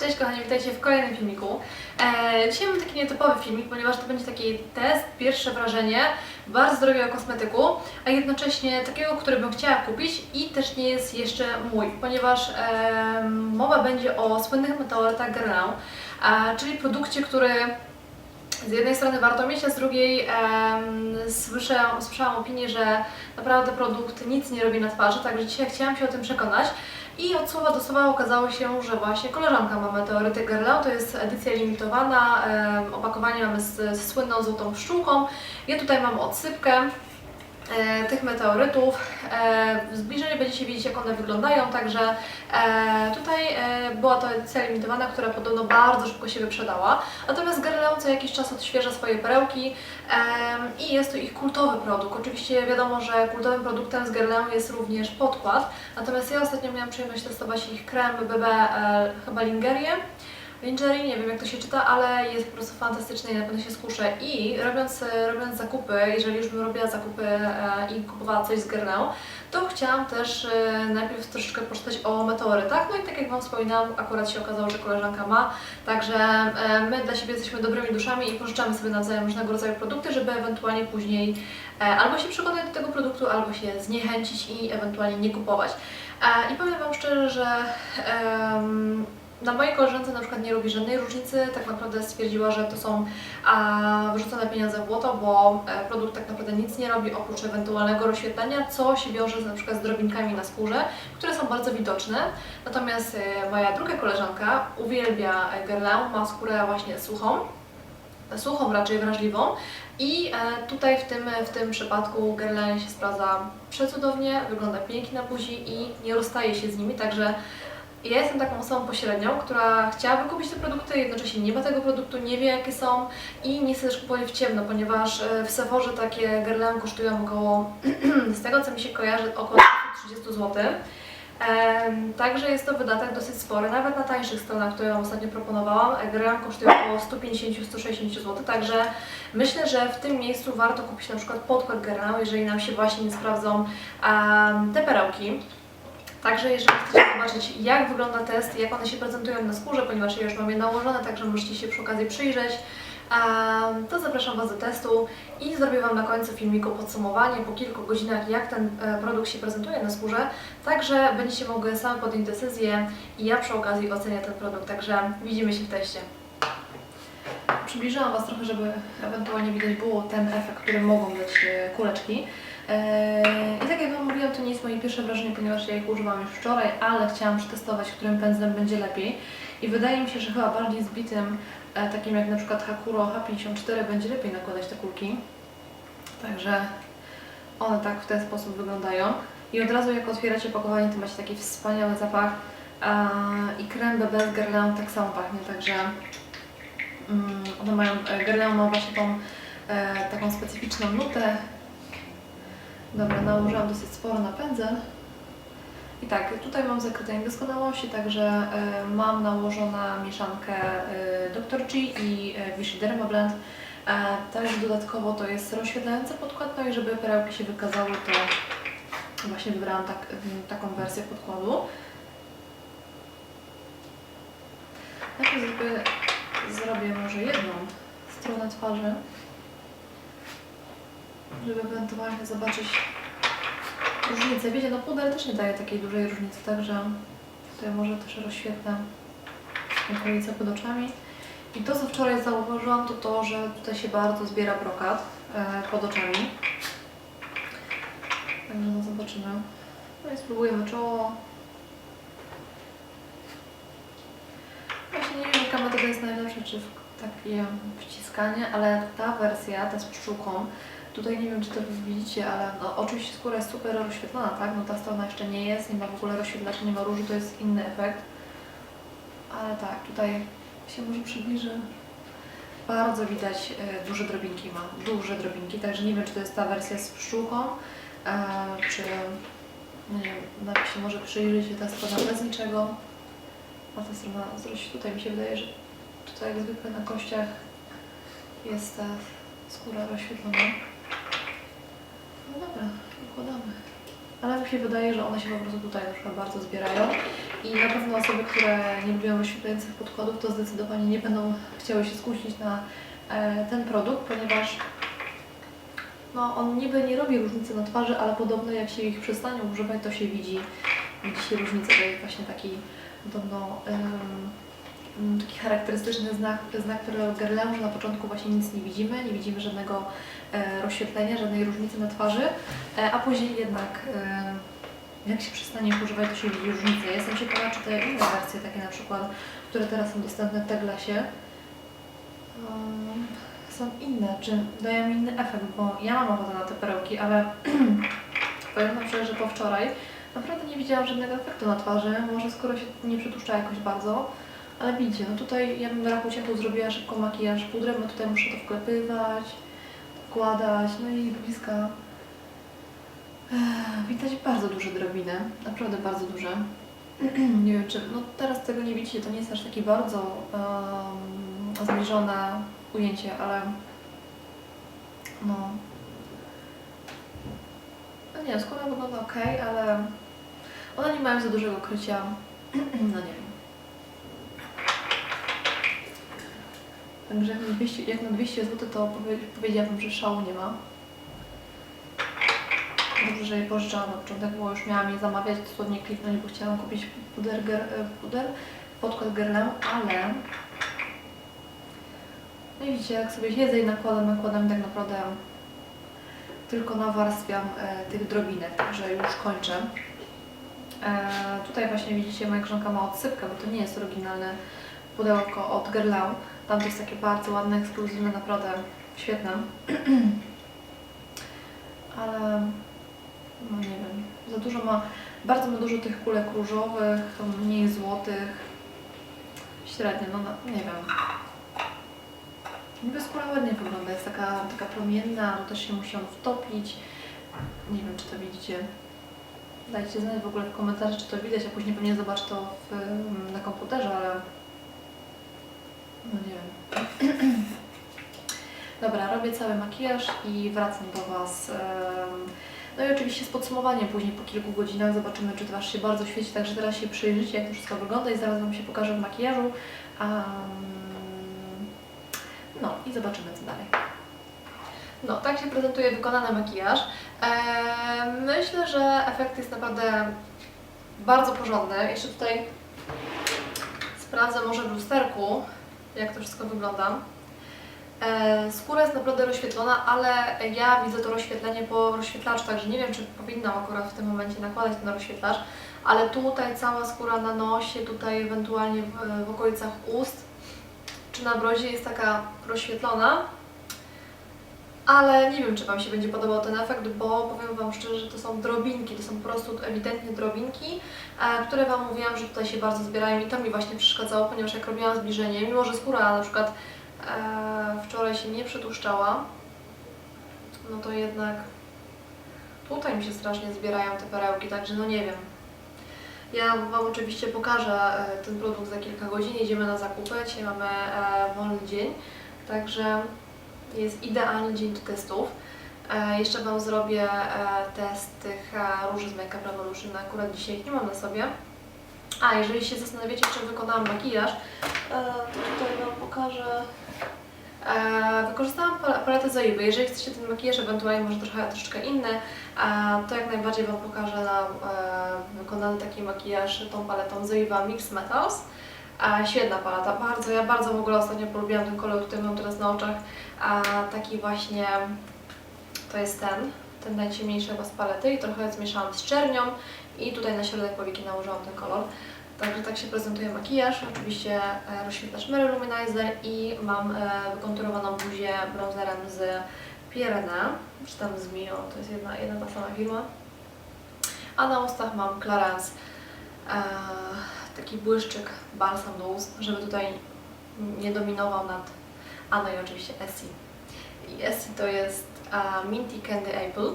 Cześć kochani, witajcie w kolejnym filmiku. E, dzisiaj mam taki nietypowy filmik, ponieważ to będzie taki test, pierwsze wrażenie bardzo drogiego kosmetyku, a jednocześnie takiego, który bym chciała kupić i też nie jest jeszcze mój, ponieważ e, mowa będzie o słynnych meteorytach Guerlain, czyli produkcie, który z jednej strony warto mieć, a z drugiej słyszałam, słyszałam opinię, że naprawdę produkt nic nie robi na twarzy, także dzisiaj chciałam się o tym przekonać. I od słowa do słowa okazało się, że właśnie koleżanka ma meteoryty Guerlain, to jest edycja limitowana, em, opakowanie mamy z, z słynną złotą pszczółką. Ja tutaj mam odsypkę. e, tych meteorytów. E, w zbliżeniu będziecie widzieć jak one wyglądają, także e, tutaj e, była to edycja limitowana, która podobno bardzo szybko się wyprzedała. Natomiast Guerlain co jakiś czas odświeża swoje perełki i jest to ich kultowy produkt. Oczywiście wiadomo, że kultowym produktem z Guerlain jest również podkład, natomiast ja ostatnio miałam przyjemność testować ich krem BB e, chyba Lingerię. Lingerie, nie wiem jak to się czyta, ale jest po prostu fantastyczny i na pewno się skuszę. I robiąc, robiąc zakupy, jeżeli już bym robiła zakupy e, i kupowała coś z Guerlain, to chciałam też e, najpierw troszeczkę poczytać o meteorytach. No i tak jak Wam wspominałam, akurat się okazało, że koleżanka ma. Także e, my dla siebie jesteśmy dobrymi duszami i pożyczamy sobie nawzajem różnego rodzaju produkty, żeby ewentualnie później albo się przekonać do tego produktu, albo się zniechęcić i ewentualnie nie kupować. I powiem Wam szczerze, że em, na mojej koleżance na przykład nie robi żadnej różnicy, tak naprawdę stwierdziła, że to są a, wyrzucone pieniądze w błoto, bo e, produkt tak naprawdę nic nie robi oprócz ewentualnego rozświetlenia, co się wiąże z, na przykład z drobinkami na skórze, które są bardzo widoczne. Natomiast e, moja druga koleżanka uwielbia e, Guerlain, ma skórę właśnie suchą, suchą raczej wrażliwą i tutaj w tym, w tym przypadku Guerlain się sprawdza przecudownie, wygląda pięknie na buzi i nie rozstaje się z nimi, także ja jestem taką osobą pośrednią, która chciałaby kupić te produkty, jednocześnie nie ma tego produktu, nie wie jakie są i nie chce też kupować w ciemno, ponieważ e, w Sephorze takie Guerlain kosztują około, z tego co mi się kojarzy, około 30 zł. Także jest to wydatek dosyć spory, nawet na tańszych stronach, które Wam ostatnio proponowałam, e, Guerlain kosztuje około 150-160 zł, także myślę, że w tym miejscu warto kupić na przykład podkład Guerlain, jeżeli nam się właśnie nie sprawdzą te perełki. Także jeżeli chcecie zobaczyć jak wygląda test, jak one się prezentują na skórze, ponieważ ja już mam je nałożone, także możecie się przy okazji przyjrzeć, to zapraszam Was do testu i zrobię Wam na końcu filmiku podsumowanie po kilku godzinach, jak ten e, produkt się prezentuje na skórze, także będziecie mogły same podjąć decyzję i ja przy okazji ocenię ten produkt, także widzimy się w teście. Przybliżyłam Was trochę, żeby ewentualnie widać było ten efekt, który mogą dać e, kuleczki. Eee, I tak jak Wam mówiłam, to nie jest moje pierwsze wrażenie, ponieważ ja ich używam już wczoraj, ale chciałam przetestować, którym pędzlem będzie lepiej. I wydaje mi się, że chyba bardziej zbitym, e, takim jak na przykład Hakuro H54, będzie lepiej nakładać te kulki. Także one tak w ten sposób wyglądają. I od razu jak otwieracie opakowanie, to macie taki wspaniały zapach. I krem BB z Guerlain tak samo pachnie, także mm, one mają, e, Guerlain ma właśnie tą e, taką specyficzną nutę, Dobra, nałożyłam dosyć sporo na pędzel. I tak, tutaj mam zakryte niedoskonałości, także e, mam nałożona mieszankę e, Dr. G i e, Vichy Derma Blend. E, także dodatkowo to jest rozświetlający podkład, no i żeby perełki się wykazały, to właśnie wybrałam tak, m, taką wersję podkładu. Najpierw zrobię może jedną stronę twarzy żeby ewentualnie zobaczyć różnicę. Wiecie, no puder też nie daje takiej dużej różnicy, także tutaj może też rozświetlę okolice pod oczami. I to, co wczoraj zauważyłam, to to, że tutaj się bardzo zbiera brokat e, pod oczami. Także no zobaczymy. No i spróbujemy czoło. Właśnie nie wiem, jaka metoda jest najlepsza, czy takie wciskanie, ale ta wersja, ta z pszczółką, Tutaj nie wiem, czy to widzicie, ale no, oczywiście skóra jest super rozświetlona, tak? No ta strona jeszcze nie jest, nie ma w ogóle rozświetlacza, nie ma różu, to jest inny efekt. Ale tak, tutaj się może przybliżę. Bardzo widać e, duże drobinki ma, duże drobinki, także nie wiem, czy to jest ta wersja z pszczółką, e, czy no nie wiem, da się może przyjrzeć ta strona bez niczego, a ta strona z tutaj mi się wydaje, że tutaj jak zwykle na kościach jest ta skóra rozświetlona. No dobra, układamy. ale mi się wydaje, że one się po prostu tutaj przykład bardzo zbierają i na pewno osoby, które nie lubią rozświetlających podkładów, to zdecydowanie nie będą chciały się skusić na e, ten produkt, ponieważ no, on niby nie robi różnicy na twarzy, ale podobno jak się ich przestanie używać, to się widzi, widzi się różnica. To właśnie taki podobno em, taki charakterystyczny znak, znak że na początku właśnie nic nie widzimy, nie widzimy żadnego e, rozświetlenia, żadnej różnicy na twarzy, e, a później jednak e, jak się przestanie używać, to się widzi różnicę. Ja Jestem ciekawa, czy te inne wersje, takie na przykład, które teraz są dostępne w Teglasie, um, są inne, czy dają inny efekt, bo ja mam ochotę na te perełki, ale powiem Wam szczerze, że po wczoraj naprawdę nie widziałam żadnego efektu na twarzy, może skoro się nie przytłuszcza jakoś bardzo, ale widzicie, no tutaj ja bym do rachu ciepłu zrobiła szybko makijaż pudrem, bo tutaj muszę to wklepywać, wkładać, no i bliska. Widać bardzo duże drobiny, naprawdę bardzo duże. nie wiem czy, no teraz tego nie widzicie, to nie jest aż takie bardzo um, zbliżone ujęcie, ale no. No nie, skóra wygląda ok, ale one nie mają za dużego krycia. no nie wiem. Także jak na 200, jak na 200 zł to powie, powiedziałabym, że szału nie ma. Dobrze, że je pożyczałam na początek, bo już miałam je zamawiać, dosłownie kliknąć, bo chciałam kupić puder, ger, e, puder podkład Guerlain, ale no i widzicie, jak sobie siedzę i nakładam, nakładam tak naprawdę tylko nawarstwiam e, tych drobinek, także już kończę. E, tutaj właśnie widzicie, moja grzanka ma odsypkę, bo to nie jest oryginalne pudełko od Guerlain. Tam to jest takie bardzo ładne, ekskluzywne, naprawdę świetne. Ale no nie wiem, za dużo ma, bardzo ma dużo tych kulek różowych, mniej złotych. Średnio, no, no nie wiem. Niby skóra ładnie wygląda, jest taka, taka promienna, no też się musi ją wtopić. Nie wiem, czy to widzicie. Dajcie znać w ogóle w komentarzach, czy to widać, a później pewnie zobaczę to w, na komputerze, ale no nie wiem. Dobra, robię cały makijaż i wracam do Was. No i oczywiście z podsumowaniem później po kilku godzinach zobaczymy, czy Twarz się bardzo świeci, także teraz się przyjrzycie, jak to wszystko wygląda i zaraz Wam się pokażę w makijażu. No i zobaczymy, co dalej. No, tak się prezentuje wykonany makijaż. Eee, myślę, że efekt jest naprawdę bardzo porządny. Jeszcze tutaj sprawdzę może w lusterku, jak to wszystko wygląda. E, skóra jest naprawdę rozświetlona, ale ja widzę to rozświetlenie po rozświetlaczu, także nie wiem, czy powinnam akurat w tym momencie nakładać ten rozświetlacz, ale tutaj cała skóra na nosie, tutaj ewentualnie w, w okolicach ust czy na brodzie jest taka rozświetlona, ale nie wiem, czy Wam się będzie podobał ten efekt, bo powiem Wam szczerze, że to są drobinki, to są po prostu ewidentnie drobinki, e, które Wam mówiłam, że tutaj się bardzo zbierają i to mi właśnie przeszkadzało, ponieważ jak robiłam zbliżenie, mimo że skóra na przykład e, wczoraj się nie przytłuszczała, no to jednak tutaj mi się strasznie zbierają te perełki, także no nie wiem. Ja Wam oczywiście pokażę e, ten produkt za kilka godzin, jedziemy na zakupy, dzisiaj mamy wolny dzień, także jest idealny dzień do testów. E, jeszcze Wam zrobię e, test tych e, róży z Make Up Revolution, akurat dzisiaj ich nie mam na sobie. A, jeżeli się zastanawiacie, czy wykonałam makijaż, to tutaj Wam pokażę. Wykorzystałam pal- paletę Zoiwy. Jeżeli chcecie ten makijaż, ewentualnie może trochę, troszeczkę inny, to jak najbardziej Wam pokażę na wykonany taki makijaż tą paletą Zoiwa Mix Metals. Świetna paleta, bardzo, ja bardzo w ogóle ostatnio polubiłam ten kolor, który mam teraz na oczach. A taki właśnie, to jest ten, ten najciemniejszy z palety i trochę zmieszałam z czernią i tutaj na środek powieki nałożyłam ten kolor. Także tak się prezentuje makijaż, oczywiście e, rozświetlacz Mary Luminizer i mam e, wykonturowaną buzię bronzerem z Pierna, czy tam z Mio, to jest jedna, jedna ta sama firma. A na ustach mam Clarins, e, taki błyszczyk balsam do ust, żeby tutaj nie dominował nad a no i oczywiście Essie. I Essie to jest a, Minty Candy Apple.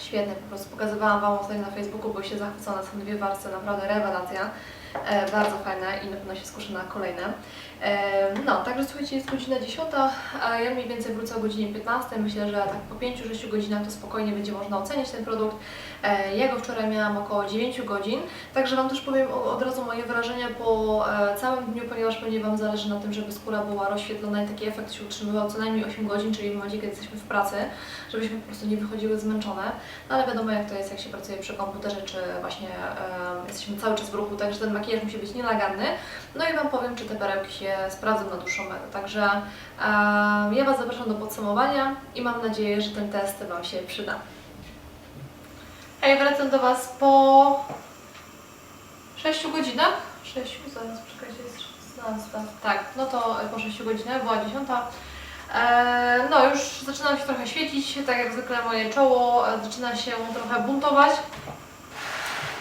Świetne, po prostu pokazywałam Wam ostatnio na Facebooku, bo się zachwycona, są dwie warstwy, naprawdę rewelacja. E, bardzo fajne i na pewno się skuszę na kolejne. E, no, także słuchajcie, jest godzina 10, a ja mniej więcej wrócę o godzinie 15. Myślę, że tak po 5-6 godzinach to spokojnie będzie można ocenić ten produkt. E, ja go wczoraj miałam około 9 godzin, także Wam też powiem od razu moje wrażenia po całym dniu, ponieważ pewnie Wam zależy na tym, żeby skóra była rozświetlona i taki efekt się utrzymywał co najmniej 8 godzin, czyli w momencie, kiedy jesteśmy w pracy, żebyśmy po prostu nie wychodziły zmęczone. No ale wiadomo jak to jest, jak się pracuje przy komputerze, czy właśnie jesteśmy cały czas w ruchu, także ten makijaż musi być nienaganny. No i Wam powiem, czy te perełki się sprawdzą na dłuższą metę. Także e, ja Was zapraszam do podsumowania i mam nadzieję, że ten test Wam się przyda. Hej, wracam do Was po 6 godzinach. 6, zaraz czekajcie, jest 16. Tak, no to po 6 godzinach, była 10. E, no już zaczynam się trochę świecić, tak jak zwykle moje czoło e, zaczyna się trochę buntować.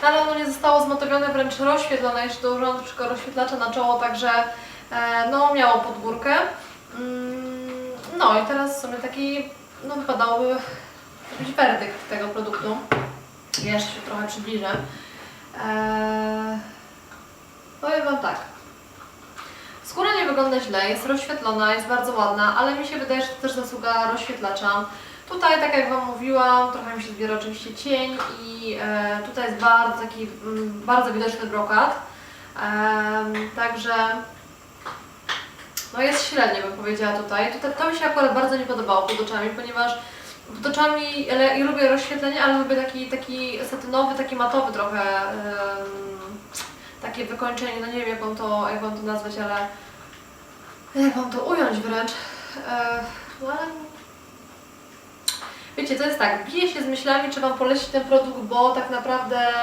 Ale ono nie zostało zmatowione, wręcz rozświetlone. Jeszcze dołożyłam troszkę rozświetlacza na czoło, także e, no miało podgórkę. Mm, no i teraz w sumie taki, no wypadałoby zrobić werdykt tego produktu. Jeszcze się trochę przybliżę. Eee, powiem Wam tak. Skóra nie wygląda źle, jest rozświetlona, jest bardzo ładna, ale mi się wydaje, że to też zasługa rozświetlacza. Tutaj, tak jak Wam mówiłam, trochę mi się zbiera oczywiście cień i e, tutaj jest bardzo taki, mm, bardzo widoczny brokat. Em, także no jest średnio bym powiedziała tutaj. tutaj. To mi się akurat bardzo nie podobało pod oczami, ponieważ pod oczami ale ja lubię rozświetlenie, ale lubię taki, taki satynowy, taki matowy trochę em, takie wykończenie, no nie wiem jak mam to, jak mam to nazwać, ale jak mam to ująć wręcz. E, no ale Wiecie, to jest tak, biję się z myślami, czy Wam polecić ten produkt, bo tak naprawdę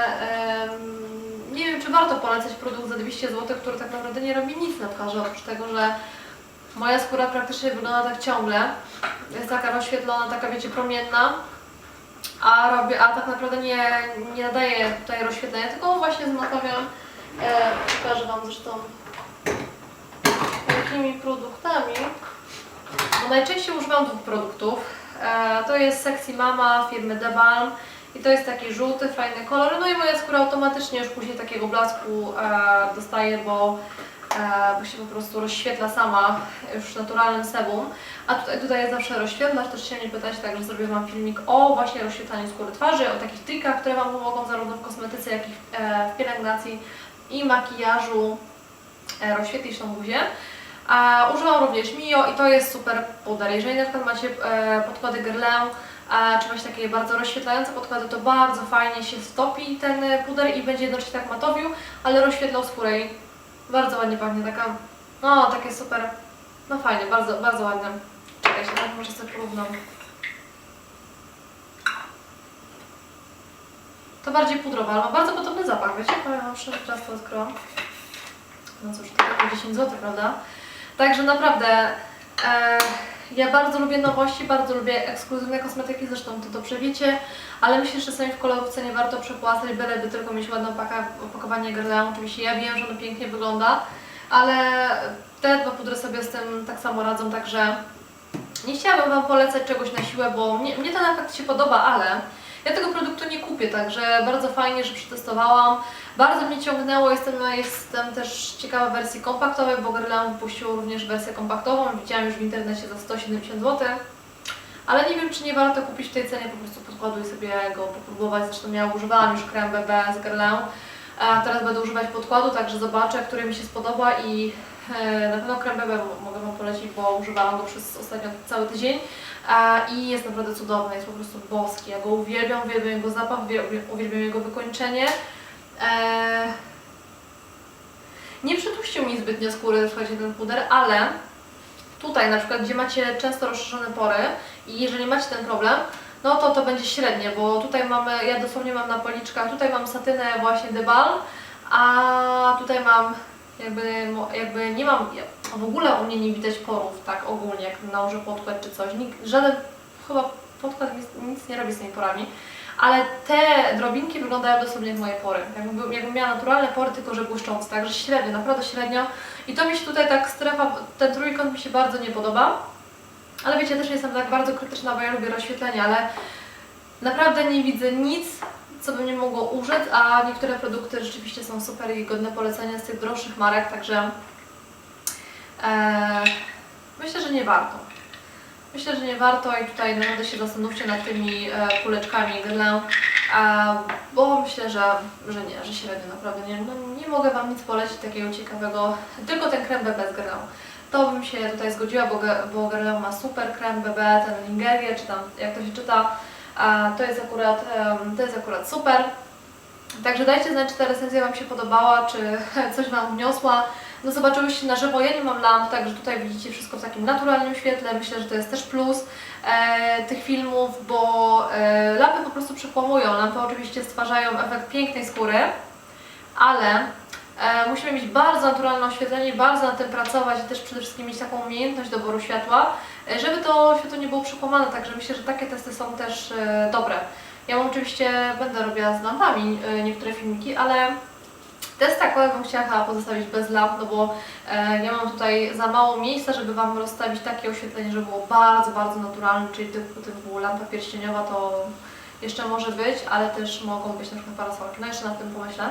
nie wiem, czy warto polecać produkt za 200 zł, który tak naprawdę nie robi nic na twarzy, oprócz tego, że moja skóra praktycznie wygląda tak ciągle. Jest taka rozświetlona, taka wiecie, promienna, a robię, a tak naprawdę nie, nie nadaje tutaj rozświetlenia, tylko właśnie zmatawiam. E, pokażę Wam zresztą jakimi produktami. Bo najczęściej używam dwóch produktów. E, to jest Sexy Mama firmy The Balm i to jest taki żółty, fajny kolor. No i moja skóra automatycznie już później takiego blasku e, dostaje, bo, e, bo się po prostu rozświetla sama już naturalnym sebum. A tutaj, tutaj jest zawsze rozświetlacz, też się nie pytać, także zrobię Wam filmik o właśnie rozświetlaniu skóry twarzy, o takich trikach, które Wam pomogą zarówno w kosmetyce, jak i w, w pielęgnacji i makijażu e, rozświetlić tą buzię. A używam również Mio i to jest super puder. Jeżeli na przykład macie e, podkłady Guerlain, czy macie takie bardzo rozświetlające podkłady, to bardzo fajnie się stopi ten e, puder i będzie jednocześnie tak matowił, ale rozświetlał skórę i bardzo ładnie pachnie, taka, no takie super, no fajnie, bardzo, bardzo ładne. Czekajcie, tak może sobie porównam. To bardziej pudrowa, ale ma bardzo podobny zapach, wiecie? Powiem wam szczerze, teraz to odkryłam. No cóż, to tylko 10 zł, prawda? Także naprawdę e, ja bardzo lubię nowości, bardzo lubię ekskluzywne kosmetyki, zresztą to dobrze wiecie, ale myślę, że czasami w kolorówce nie warto przepłacać, byleby tylko mieć ładne opakowanie Guerlain. Oczywiście ja wiem, że ono pięknie wygląda, ale te dwa pudry sobie z tym tak samo radzą, także nie chciałabym Wam polecać czegoś na siłę, bo mnie, mnie ten efekt się podoba, ale ja tego produktu nie kupię, także bardzo fajnie, że przetestowałam. Bardzo mnie ciągnęło, jestem, jestem też ciekawa wersji kompaktowej, bo Guerlain wypuścił również wersję kompaktową, widziałam już w internecie za 170 zł. Ale nie wiem, czy nie warto kupić w tej cenie po prostu podkładu i sobie go popróbować. Zresztą ja używałam już krem BB z Guerlain, a teraz będę używać podkładu, także zobaczę, który mi się spodoba i na pewno krem BB mogę Wam polecić, bo używałam go przez ostatnio cały tydzień. I jest naprawdę cudowny, jest po prostu boski. Ja go uwielbiam, uwielbiam jego zapach, uwielbiam, jego wykończenie. Eee, nie przytłuścił mi zbytnio skóry, słuchajcie, ten puder, ale tutaj na przykład, gdzie macie często rozszerzone pory i jeżeli macie ten problem, no to to będzie średnie, bo tutaj mamy, ja dosłownie mam na policzkach, tutaj mam satynę właśnie The Balm, a tutaj mam jakby, jakby nie mam, w ogóle u mnie nie widać porów tak ogólnie, jak nałożę podkład czy coś, Nikt, żaden chyba podkład nic, nie robi z tymi porami, ale te drobinki wyglądają dosłownie jak moje pory. Jakbym, jakbym miała naturalne pory, tylko że błyszczące, także średnio, naprawdę średnio. I to mi się tutaj tak strefa, ten trójkąt mi się bardzo nie podoba. Ale wiecie, też jestem tak bardzo krytyczna, bo ja lubię rozświetlenie, ale naprawdę nie widzę nic, co by nie mogło użyć, a niektóre produkty rzeczywiście są super i godne polecenia z tych droższych marek, także e, myślę, że nie warto. Myślę, że nie warto i tutaj naprawdę się zastanówcie nad tymi e, kuleczkami a, bo myślę, że, że nie, że średnio naprawdę nie, no, nie mogę Wam nic polecić takiego ciekawego, tylko ten krem BB z Guerlain. To bym się tutaj zgodziła, bo, bo ma super krem BB, ten Lingerię, czy tam jak to się czyta, to jest akurat, to jest akurat super. Także dajcie znać, czy ta recenzja Wam się podobała, czy coś Wam wniosła. No zobaczyłyście na żywo, ja nie mam lamp, także tutaj widzicie wszystko w takim naturalnym świetle. Myślę, że to jest też plus e, tych filmów, bo e, lampy po prostu przekłamują. Lampy oczywiście stwarzają efekt pięknej skóry, ale musimy mieć bardzo naturalne oświetlenie bardzo nad tym pracować i też przede wszystkim mieć taką umiejętność doboru światła, e, żeby to światło nie było przekłamane, także myślę, że takie testy są też e, dobre. Ja oczywiście będę robiła z lampami e, niektóre filmiki, ale test akurat bym chciała chyba pozostawić bez lamp, no bo e, ja mam tutaj za mało miejsca, żeby Wam rozstawić takie oświetlenie, żeby było bardzo, bardzo naturalne, czyli typu, typu lampa pierścieniowa to jeszcze może być, ale też mogą być na przykład parasolki. No jeszcze nad tym pomyślę.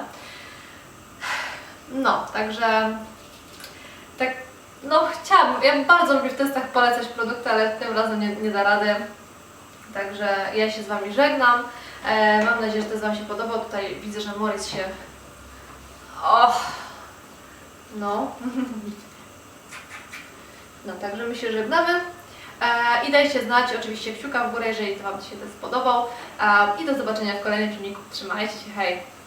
No, także tak, no chciałabym, ja bardzo lubię w testach polecać produkty, ale tym razem nie, nie da rady. Także ja się z Wami żegnam. E, mam nadzieję, że test Wam się podobał. Tutaj widzę, że Morris się... Och! No. No, także my się żegnamy. E, I dajcie znać oczywiście kciuka w górę, jeżeli to Wam się test podobał. E, I do zobaczenia w kolejnym filmiku. Trzymajcie się, hej!